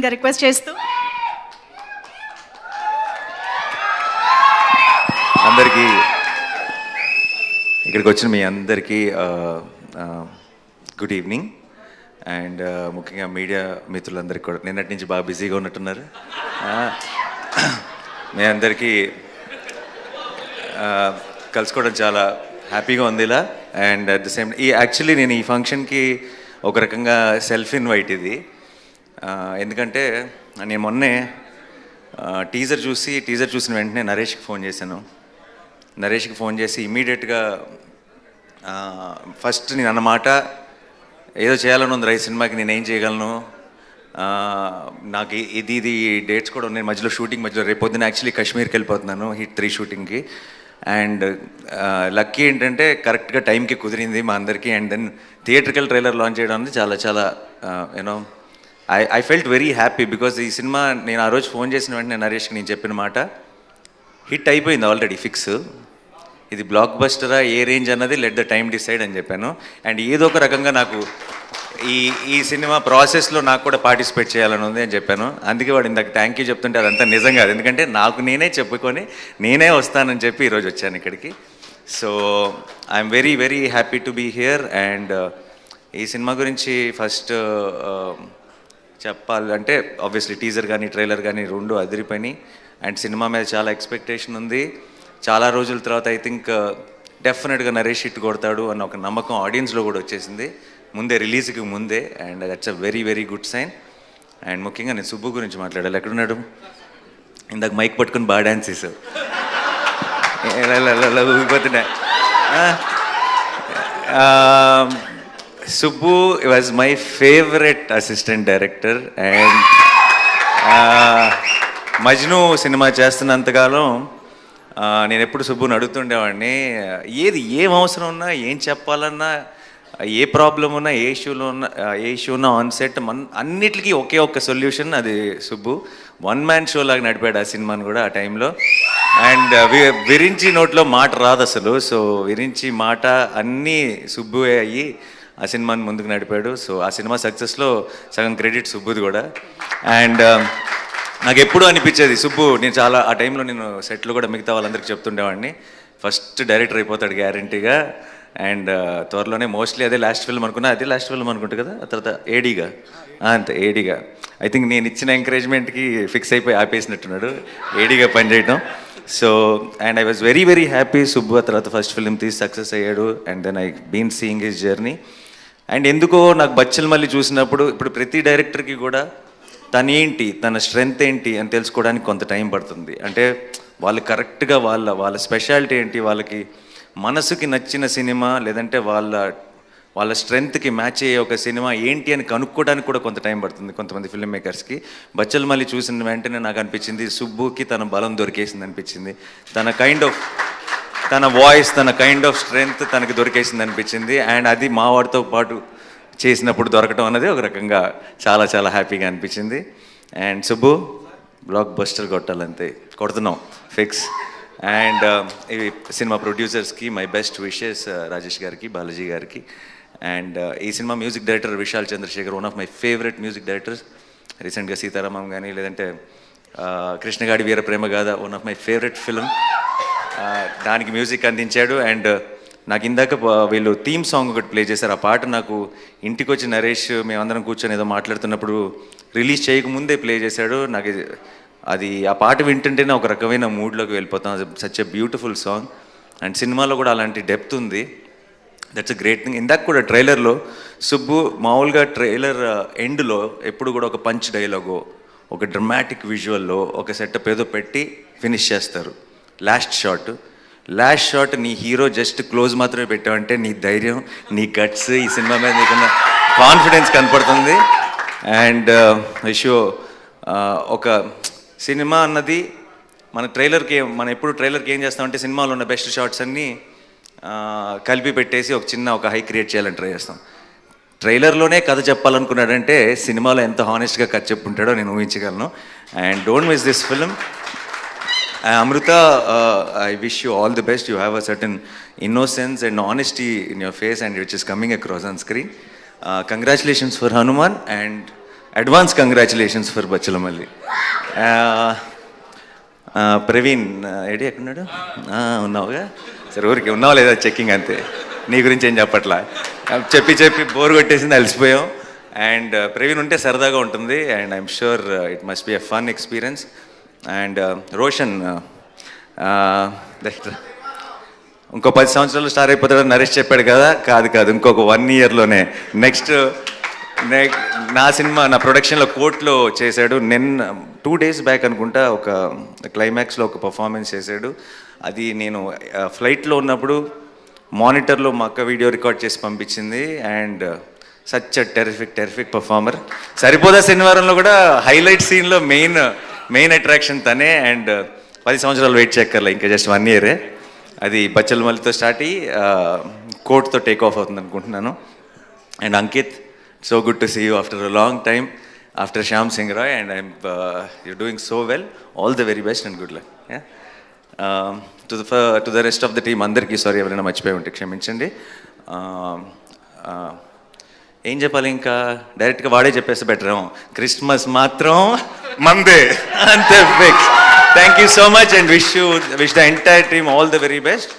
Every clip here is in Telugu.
ఇంకా రిక్వెస్ట్ చేస్తూ అందరికీ ఇక్కడికి వచ్చిన మీ అందరికీ గుడ్ ఈవినింగ్ అండ్ ముఖ్యంగా మీడియా మిత్రులందరికీ కూడా. నిన్నటి నుంచి బాగా బిజీగా ఉన్నట్టున్నారు. మీ అందరికీ కలుసుకోవడం చాలా హ్యాపీగా ఉంది ఇలా. అండ్ అట్ ద సేమ్ ఈ యాక్చువల్లీ నేను ఈ ఫంక్షన్కి ఒక రకంగా సెల్ఫ్ ఇన్వైట్ ఇది. ఎందుకంటే నేను మొన్నే టీజర్ చూసి టీజర్ చూసిన వెంటనే నరేష్కి ఫోన్ చేశాను. నరేష్కి ఫోన్ చేసి ఇమీడియట్గా ఫస్ట్ నేను అన్నమాట ఏదో చేయాలని ఉంది రైస్ సినిమాకి నేను ఏం చేయగలను? నాకు ఇది ఇది డేట్స్ కూడా ఉన్నాయి. మధ్యలో షూటింగ్ మధ్యలో రేపు పొద్దున యాక్చువల్లీ కాశ్మీర్కి వెళ్ళిపోతున్నాను హిట్ త్రీ షూటింగ్కి. అండ్ లక్కీ ఏంటంటే కరెక్ట్గా టైంకి కుదిరింది మా అందరికీ. And then theatrical trailer launch చేయడం అనేది చాలా చాలా you know I I felt very happy because ఈ సినిమా నేను ఆ రోజు ఫోన్ చేసిన వెంటనే నరేష్కి నేను చెప్పిన మాట హిట్ అయిపోయింది ఆల్రెడీ ఫిక్స్ ఇది బ్లాక్ బస్టరా ఏ రేంజ్ అన్నది లెట్ ద టైం డిసైడ్ అని చెప్పాను. అండ్ ఏదో ఒక రకంగా నాకు ఈ ఈ సినిమా ప్రాసెస్లో నాకు కూడా పార్టిసిపేట్ చేయాలని ఉంది అని చెప్పాను. అందుకే వాడు ఇందాక థ్యాంక్ యూ చెప్తుంటే అదంతా నిజం కాదు. ఎందుకంటే నాకు నేనే చెప్పుకొని నేనే వస్తానని చెప్పి ఈరోజు వచ్చాను ఇక్కడికి. So I'm very very happy to be here and ఈ సినిమా గురించి ఫస్ట్ చెప్పాలంటే ఆబ్వియస్లీ టీజర్ కానీ ట్రైలర్ కానీ రెండు అదిరిపోయినాయి. అండ్ సినిమా మీద చాలా ఎక్స్పెక్టేషన్ ఉంది. చాలా రోజుల తర్వాత ఐ థింక్ డెఫినెట్గా నరేష్ హిట్ కొడతాడు అన్న ఒక నమ్మకం ఆడియన్స్లో కూడా వచ్చేసింది. ముందే రిలీజ్కి ముందే and that's a very very good sign and ముఖ్యంగా నేను సుబ్బు గురించి మాట్లాడాలి. ఎక్కడున్నాడు? ఇందాక మైక్ పట్టుకుని బాగా డ్యాన్స్ చేశావు. ఊగిపోతున్నా Subbu was my favourite assistant director and Majnu cinema చేస్తున్నంతకాలం uh, నేను ఎప్పుడు సుబ్బుని అడుగుతుండేవాడిని ఏది ఏం అవసరం ఉన్నా ఏం చెప్పాలన్నా ఏ ప్రాబ్లం ఉన్నా ఏ ఇష్యూలో ఉన్నా ఏ ఇష్యూ ఉన్నా ఆన్ సెట్ మన్ అన్నిటికీ ఒకే ఒక్క సొల్యూషన్ అది సుబ్బు వన్ మ్యాన్ షో లాగా నడిపాడు ఆ సినిమాని కూడా ఆ టైంలో. అండ్ uh, విరించి నోట్లో మాట రాదు అసలు సో విరించి మాట అన్నీ సుబ్బువే అయ్యి ఆ సినిమాని ముందుకు నడిపాడు. సో ఆ సినిమా సక్సెస్లో సగం క్రెడిట్ సుబ్బుది కూడా. అండ్ um, నాకు ఎప్పుడూ అనిపించేది సుబ్బు నేను చాలా ఆ టైంలో నేను సెట్లు కూడా మిగతా వాళ్ళందరికీ చెప్తుండేవాడిని. ఫస్ట్ డైరెక్టర్ అయిపోతాడు గ్యారంటీగా అండ్ uh, త్వరలోనే మోస్ట్లీ అదే లాస్ట్ ఫిల్మ్ అనుకున్నా అదే లాస్ట్ ఫిల్మ్ అనుకుంటా కదా ఆ తర్వాత ఏడీగా అంతే ఏడీగా ఐ థింక్ నేను ఇచ్చిన ఎంకరేజ్మెంట్కి ఫిక్స్ అయిపోయి ఆపేసినట్టున్నాడు. ఏడీగా పనిచేయడం so and I was very very happy Subbu ఆ తర్వాత ఫస్ట్ ఫిల్మ్ తీసి సక్సెస్ అయ్యాడు. And then I been seeing his journey and ఎందుకో నాకు బచ్చలు మళ్ళీ చూసినప్పుడు ఇప్పుడు ప్రతి డైరెక్టర్కి కూడా తను ఏంటి తన స్ట్రెంగ్త్ ఏంటి అని తెలుసుకోవడానికి కొంత టైం పడుతుంది. అంటే వాళ్ళు కరెక్ట్గా వాళ్ళ వాళ్ళ స్పెషాలిటీ ఏంటి వాళ్ళకి మనసుకి నచ్చిన సినిమా లేదంటే వాళ్ళ వాళ్ళ స్ట్రెంగ్త్కి మ్యాచ్ అయ్యే ఒక సినిమా ఏంటి అని కనుక్కోవడానికి కూడా కొంత టైం పడుతుంది కొంతమంది ఫిల్మ్ మేకర్స్కి బచ్చలు మళ్ళీ చూసిన వెంటనే నాకు అనిపించింది సుబ్బుకి తన బలం దొరికేసింది అనిపించింది. తన కైండ్ ఆఫ్ తన వాయిస్ తన కైండ్ ఆఫ్ స్ట్రెంగ్త్ తనకి దొరికేసింది అనిపించింది. అండ్ అది మా వాడితో పాటు చేసినప్పుడు దొరకటం అనేది ఒక రకంగా చాలా చాలా హ్యాపీగా అనిపించింది. అండ్ సుబ్బు బ్లాక్ బస్టర్ కొట్టాలంతే. కొడుతున్నాం. ఫిక్స్ అండ్ uh, ఇవి సినిమా ప్రొడ్యూసర్స్కి my best wishes uh, Rajesh గారికి బాలాజీ గారికి. అండ్ uh, ఈ cinema music director Vishal Chandrasekhar one of my favourite music directors. రీసెంట్గా సీతారామం కానీ లేదంటే Krishna Gaadi Veera Prema Gaadha one of my favourite film దానికి మ్యూజిక్ అందించాడు అండ్ నాకు ఇందాక వీళ్ళు థీమ్ సాంగ్ ఒకటి ప్లే చేశారు. ఆ పాట నాకు ఇంటికి వచ్చి నరేష్ మేమందరం కూర్చొని ఏదో మాట్లాడుతున్నప్పుడు రిలీజ్ చేయకముందే ప్లే చేశాడు. నాకు అది ఆ పాట వింటుంటేనే ఒక రకమైన మూడ్లోకి వెళ్ళిపోతాం. Such a beautiful song and సినిమాలో కూడా అలాంటి డెప్త్ ఉంది. దట్స్ అ గ్రేట్ థింగ్ ఇందాక కూడా ట్రైలర్లో సుబ్బు మామూలుగా ట్రైలర్ ఎండ్లో ఎప్పుడు కూడా ఒక పంచ్ డైలాగో ఒక డ్రమాటిక్ విజువల్లో ఒక సెటప్ ఏదో పెట్టి ఫినిష్ చేస్తారు. Last shot. లాస్ట్ షాట్ నీ హీరో జస్ట్ క్లోజ్ మాత్రమే పెట్టావంటే నీ ధైర్యం నీ గట్స్ ఈ సినిమా మీద నీకున్న కాన్ఫిడెన్స్ కనపడుతుంది. అండ్ uh, విషో uh, ఒక సినిమా అన్నది మన ట్రైలర్కి మనం ఎప్పుడు ట్రైలర్కి ఏం చేస్తామంటే సినిమాలో ఉన్న బెస్ట్ షాట్స్ అన్నీ uh, కలిపి పెట్టేసి ఒక చిన్న ఒక హై క్రియేట్ చేయాలని ట్రై చేస్తాం. ట్రైలర్లోనే కథ చెప్పాలనుకున్నాడంటే సినిమాలో ఎంత హానెస్ట్గా కథ చెప్పుంటాడో నేను ఊహించగలను. And don't miss this film Amrita I wish you all the best you have a certain innocence and honesty in your face and which is coming across on screen congratulations for Hanuman and advance congratulations for Bachchala Malli Praveen ఆ, ఏడి ఎక్కడున్నాడు? ఉన్నావుగా? సరే ఊరికి ఉన్నావా లేదా చెక్కింగ్ అంతే. నీ గురించి ఏం చెప్పట్లా? చెప్పి చెప్పి బోర్ కొట్టేసింది అలసిపోయాం అండ్ ప్రవీణ్ ఉంటే సరదాగా ఉంటుంది. And I'm sure it must be a fun experience and uh, Roshan uh, uh, ఇంకో పది సంవత్సరాలు స్టార్ అయిపోతాడని నరేష్ చెప్పాడు కదా? కాదు కాదు ఇంకొక వన్ ఇయర్లోనే నెక్స్ట్ నా సినిమా నా ప్రొడక్షన్లో కోర్ట్లో చేశాడు. నిన్న టూ డేస్ బ్యాక్ అనుకుంటా ఒక క్లైమాక్స్లో ఒక పర్ఫార్మెన్స్ చేశాడు. అది నేను ఫ్లైట్లో ఉన్నప్పుడు మానిటర్లో మా అక్క వీడియో రికార్డ్ చేసి పంపించింది. And such terrific terrific performer సరిపోదా శనివారంలో కూడా హైలైట్ సీన్లో మెయిన్ మెయిన్ అట్రాక్షన్ తనే అండ్ uh, పది సంవత్సరాలు వెయిట్ చేయక్కర్లే ఇంకా జస్ట్ వన్ ఇయరే అది బచ్చల మల్లితో స్టార్ట్ అయ్యి uh, కోర్ట్తో టేక్ ఆఫ్ అవుతుంది అనుకుంటున్నాను. And Ankit so good to see you after a long time after Shyam Singh Roy and I'm you doing so well all the very best and good luck to the to the rest of the team అందరికీ సారీ ఎవరైనా మర్చిపోయి ఉంటే క్షమించండి. Um, uh, ఏం చెప్పాలి ఇంకా? డైరెక్ట్గా వాడే చెప్పేస్తే బెటర్ క్రిస్మస్ మాత్రం మందే. అంతే fix thank you so much and wish you wish the entire team all the very best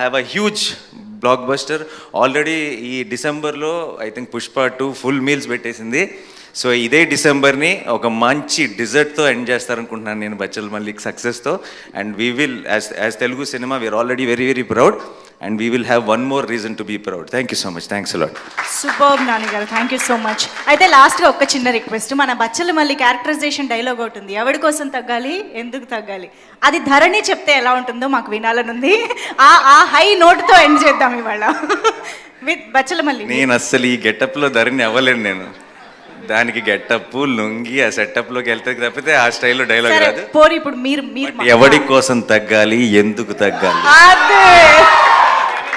have a huge blockbuster already ఈ డిసెంబర్లో I think Pushpa two full meals పెట్టేసింది. సో ఇదే డిసెంబర్ని ఒక మంచి డిజర్ట్తో ఎండ్ చేస్తారనుకుంటున్నాను నేను బచ్చల్ Mallik సక్సెస్తో and we will as as Telugu cinema we're already very very proud and we will have one more reason to be proud thank you so much thanks a lot super Nani garu. Thank you so much అయితే లాస్ట్గా ఒక్క చిన్న రిక్వెస్ట్ మన బచ్చలు మళ్ళీ క్యారెక్టరైజేషన్ డైలాగ్ ఒకటి ఉంది. ఎవరి కోసం తగ్గాలి? ఎందుకు తగ్గాలి? అది ధరణి చెప్తే ఎలా ఉంటుందో మాకు వినాలనుంది. ఆ ఆ హై నోట్తో ఎండ్ చేద్దాం ఇవాళ. విత్ బచ్చల మల్లి. నేను అస్సలు ఈ గెటప్లో ధరని అవ్వలేను నేను. దానికి గెటప్ లుంగి ఆ సెటప్లోకి వెళ్తే తప్పితే ఆ స్టైల్లో డైలాగ్ రాదు. పోరి ఇప్పుడు మీరు మీరు ఎవడి కోసం తగ్గాలి? ఎందుకు తగ్గాలి? అదే.